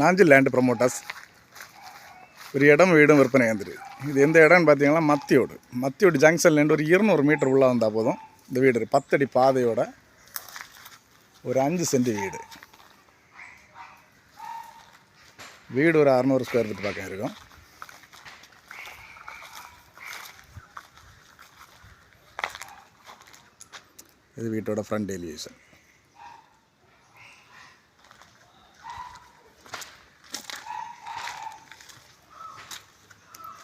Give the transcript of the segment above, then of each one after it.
Nanji land promoters ஒரு இடம் வீடும் விற்பனை ஏந்திரி இது எந்த இடம்னு பார்த்தீங்கன்னா மத்தியோடு. மத்தியோடு ஜங்ஷன்லேருந்து ஒரு இருநூறு மீட்டர் உள்ளே வந்தால் போதும். இந்த வீடு இருக்கு. பத்தடி பாதையோட ஒரு அஞ்சு சென்ட் வீடு. வீடு ஒரு அறநூறு ஸ்கொயர் ஃபீட் பக்கம் இருக்கும். இது வீட்டோட ஃப்ரண்ட் எலிவேஷன்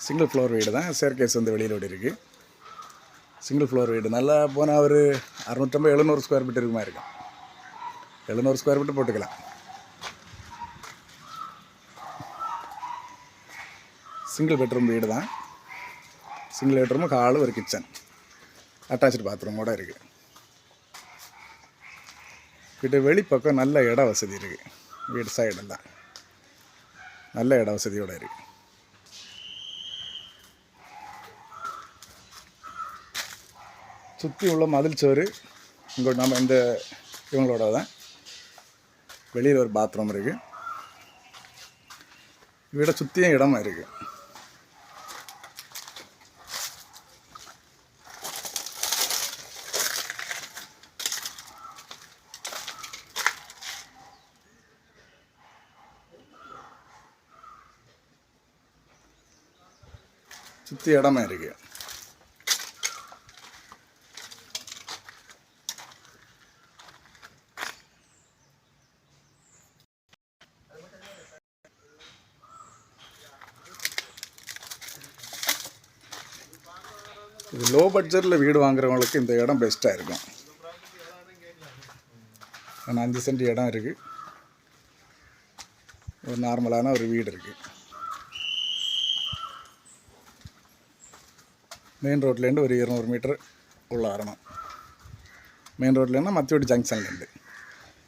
சிங்கிள் ஃப்ளோர் வீடு தான். சேர்க்கேஸ் வந்து வெளியில் ஓடி இருக்குது சிங்கிள் ஃப்ளோர் வீடு. நல்லா போனால் ஒரு அறுநூற்றம்பது எழுநூறு ஸ்கொயர் ஃபீட் இருக்குமா இருக்கும். எழுநூறு ஸ்கொயர் ஃபீட் போட்டுக்கலாம். சிங்கிள் பெட்ரூம் வீடு தான். சிங்கிள் பெட்ரூமு ஹாலு ஒரு கிச்சன் அட்டாச்சு பாத்ரூமோட இருக்குது வீட்டு வெளிப்பக்கம் நல்ல இட வசதி இருக்குது வீடு சைடெல்லாம் நல்ல இட வசதியோடு இருக்குது சுற்றி உள்ள மதில் சோறு. இங்கே நம்ம இந்த இவங்களோட தான் வெளியில் ஒரு பாத்ரூம் இருக்குது வீடை சுற்றியும் இடமா இருக்குது சுற்றி இடமா இருக்குது இது லோ பட்ஜெட்டில் வீடு வாங்குறவங்களுக்கு இந்த இடம் பெஸ்ட்டாக இருக்கும். ஆனால் அஞ்சு சென்ட் இடம் இருக்குது ஒரு நார்மலான ஒரு வீடு இருக்குது மெயின் ரோட்லேருந்து ஒரு இருநூறு மீட்டர் உள்ள வரணும் மெயின் ரோட்லேருந்து மத்தியோடி ஜங்ஷன்லேருந்து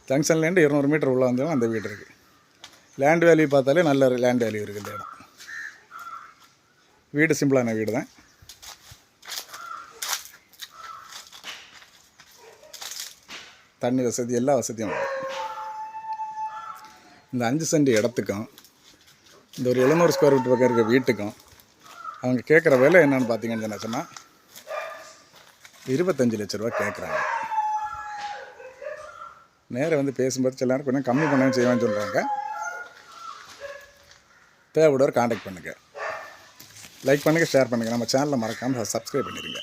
ஜங்ஷன்லேருந்து இருநூறு மீட்டர் உள்ள வந்தாலும் அந்த வீடு இருக்குது லேண்ட் வேல்யூ பார்த்தாலே நல்ல லேண்ட் வேல்யூ இருக்குது இந்த இடம். வீடு சிம்பிளான வீடு தான் தண்ணி வசதி எல்லா வசதியும் உண்டு இந்த அஞ்சு சென்ட் இடத்துக்கும் இந்த ஒரு எழுநூறு ஸ்கொயர் ஃபீட் பக்கம் இருக்க வீட்டுக்கும் அவங்க கேட்குற விலை என்னன்னு பார்த்தீங்கன்னு சொன்னால் இருபத்தஞ்சு லட்ச ரூபா கேட்குறாங்க. நேராக வந்து பேசும்போது சில நேரம் கொஞ்சம் கம்மி பண்ண செய்வேன்னு சொல்கிறாங்க தேவைப்படுவர் காண்டாக்ட் பண்ணுங்கள் லைக் பண்ணுங்கள் ஷேர் பண்ணுங்கள் நம்ம சேனலை மறக்காமல் சப்ஸ்கிரைப் பண்ணிடுங்க